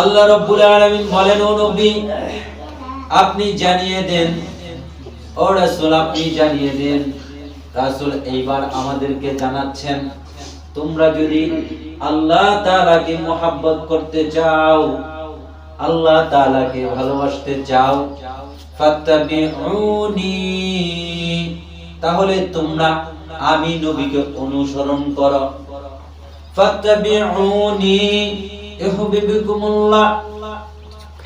আল্লাহ রব্বুল আলামিন বলেন, ও নবী, আপনি জানিয়ে দেন। ও রাসূল, আপনি জানিয়ে দেন। রাসূল এইবার আমাদেরকে জানাচ্ছেন, তোমরা যদি আল্লাহ তাআলাকে মোহাব্বত করতে চাও, আল্লাহ তাআলাকে ভালোবাসতে চাও, ফাত্তাবিউনি। তাহলে তোমরা আমি নবীকে অনুসরণ করো। ফাত্তাবিউনি। ইউহিব্বুকুমুল্লাহ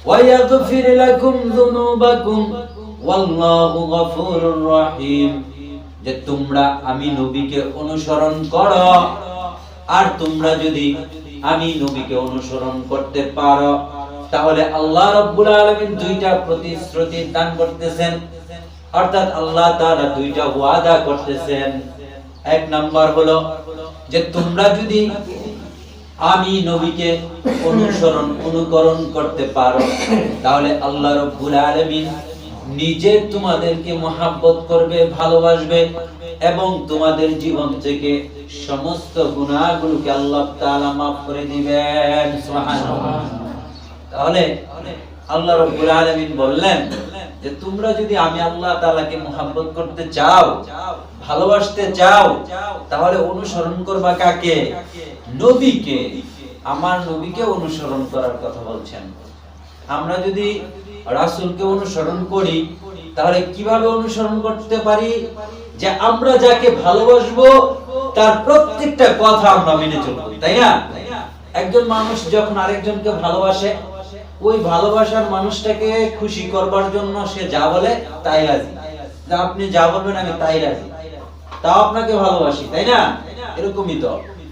ওয়া ইয়াগফির লাকুম যুনুবাকুম। ওয়াল্লাহু গফুরুর রহিম। যে তোমরা আমি নবীকে অনুসরণ করো, আর তোমরা যদি আমি নবীকে অনুসরণ করতে পারো, তাহলে আল্লাহ রাব্বুল আলামিন দুইটা প্রতিশ্রুতি দান করতেছেন। অর্থাৎ আল্লাহ তাআলা দুইটা ওয়াদা করতেছেন। এক নাম্বার হলো যে তোমরা যদি আমি নবীকে অনুসরণ, অনুকরণ করতে পারো। তাহলে আল্লাহ রাব্বুল আলামিন নিজে তোমাদেরকে মহাব্বত করবে, ভালোবাসবে এবং তোমাদের জীবন থেকে সমস্ত গুনাহগুলোকে আল্লাহ তাআলা maaf করে দিবেন। সুবহানাল্লাহ। তাহলে আল্লাহ রাব্বুল আলামিন বললেন যে, তোমরা যদি আমি আল্লাহ তাআলাকে মহাব্বত করতে চাও, ভালোবাসতে চাও, তাহলে অনুসরণ করবা কাকে? নবীকে, আমার নবীকে অনুসরণ করার কথা বলছেন। আমরা যদি রাসূলকে অনুসরণ করি, তাহলে কীভাবে অনুসরণ করতে পারি? যে আমরা যাকে ভালোবাসবো, তার প্রত্যেকটা কথা আমরা মেনে চলবো, তাই না? একজন মানুষ যখন আরেকজনকে ভালোবাসে, ওই ভালোবাসার মানুষটাকে খুশি করবার জন্য সে যা বলে, তাই রাজি। আপনি যা বলবেন, আমি তাই রাজি। তাও আপনাকে ভালোবাসি, তাই না? এরকমই তো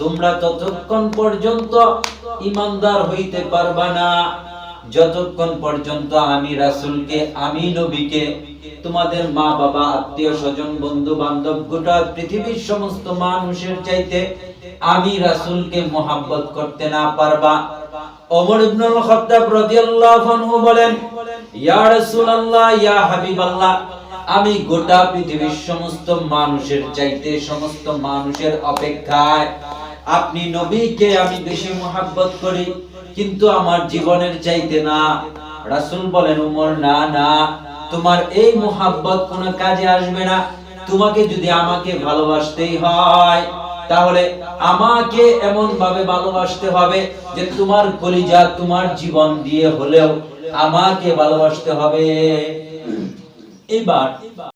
তোমরা ততক্ষণ পর্যন্ত ইমানদার হইতে পারবা না। যতক্ষণ পর্যন্ত আমি রাসূলকে, আমি নবীকে, তোমাদের মা বাবা আত্মীয় স্বজন বন্ধু বান্ধব গোটা পৃথিবীর সমস্ত মানুষের চাইতে আমি রাসূলকে মোহাব্বত করতে না পারবা। ওমর ইবনুল খাত্তাব রাদিয়াল্লাহু আনহু বলেন, ইয়া রাসূলুল্লাহ, ইয়া হাবিবাল্লাহ, আমি গোটা পৃথিবীর সমস্ত মানুষের চাইতে, সমস্ত মানুষের অপেক্ষায় আপনি নবীকে আমি বেশি মোহাব্বত করি, কিন্তু আমার জীবনের চাইতে না। রাসূল বলেন, উমর, না না, তোমার এই মোহাব্বত কোনো কাজে আসবে না। তোমাকে যদি আমাকে ভালোবাসতেই হয়, তাহলে আমাকে এমন ভাবে ভালোবাসতে হবে যে তোমার কলিজা তোমার জীবন দিয়ে হলেও আমাকে ভালোবাসতে হবে। এবার